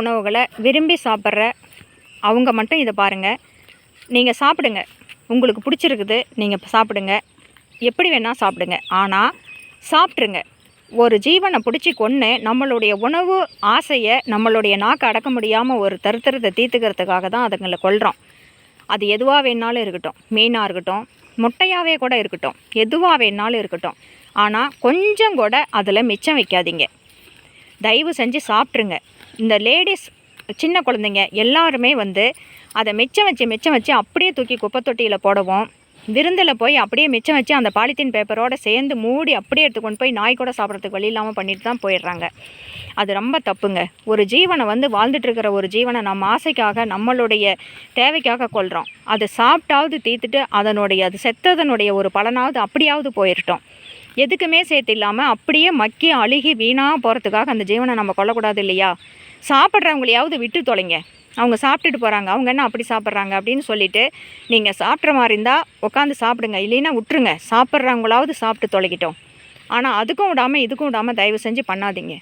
உணவுகளை விரும்பி சாப்பிட்ற அவங்க மட்டும் இதை பாருங்கள் நீங்கள் சாப்பிடுங்க. உங்களுக்கு பிடிச்சிருக்குது நீங்கள் சாப்பிடுங்க. எப்படி வேணால் சாப்பிடுங்க. ஆனால் சாப்பிட்ருங்க ஒரு ஜீவனை பிடிச்சி கொன்று நம்மளுடைய உணவு ஆசையை நம்மளுடைய நாக்கு அடக்க முடியாமல் ஒரு தருத்திரத்தை தீர்த்துக்கிறதுக்காக தான் அதுங்களை கொள்கிறோம் அது எதுவாக வேணாலும் இருக்கட்டும். மீனாக இருக்கட்டும் முட்டையாகவே கூட இருக்கட்டும். எதுவாக வேணாலும் இருக்கட்டும். ஆனால் கொஞ்சம் கூட அதில் மிச்சம் வைக்காதீங்க. தயவு செஞ்சு சாப்பிட்ருங்க இந்த லேடிஸ் சின்ன குழந்தைங்க எல்லாருமே வந்து அதை மிச்சம் வச்சு மிச்சம் வச்சு அப்படியே தூக்கி குப்பை தொட்டியில் போடவும். விருந்தில் போய் அப்படியே மிச்சம் வச்சு அந்த பாலித்தீன் பேப்பரோடு சேர்ந்து மூடி அப்படியே எடுத்து கொண்டு போய் நாய் கூட சாப்பிட்றதுக்கு வழி இல்லாமல் பண்ணிட்டு தான் போயிடுறாங்க. அது ரொம்ப தப்புங்க. ஒரு ஜீவனை வந்து வாழ்ந்துட்டுருக்கிற ஒரு ஜீவனை நம்ம ஆசைக்காக நம்மளுடைய தேவைக்காக கொள்கிறோம் அது சாப்பிட்டாவது தீர்த்துட்டு அதனுடைய அது செத்ததனுடைய ஒரு பலனாவது அப்படியாவது போயிடட்டும் எதுக்குமே சேர்த்து இல்லாமல் அப்படியே மக்கி அழுகி வீணாக போகிறதுக்காக அந்த ஜீவனை நம்ம கொல்லக்கூடாது இல்லையா? சாப்பிட்றவங்களையாவது விட்டு தொலைங்க. அவங்க சாப்பிட்டுட்டு போகிறாங்க அவங்க என்ன அப்படி சாப்பிட்றாங்க அப்படின்னு சொல்லிட்டு நீங்கள் சாப்பிட்ற மாதிரி இருந்தால் உட்காந்து சாப்பிடுங்க. இல்லைன்னா விட்டுருங்க. சாப்பிட்றவங்களாவது சாப்பிட்டு தொலைக்கிட்டோம். ஆனால் அதுக்கும் விடாமல் இதுக்கும் விடாமல் தயவு செஞ்சு பண்ணாதீங்க.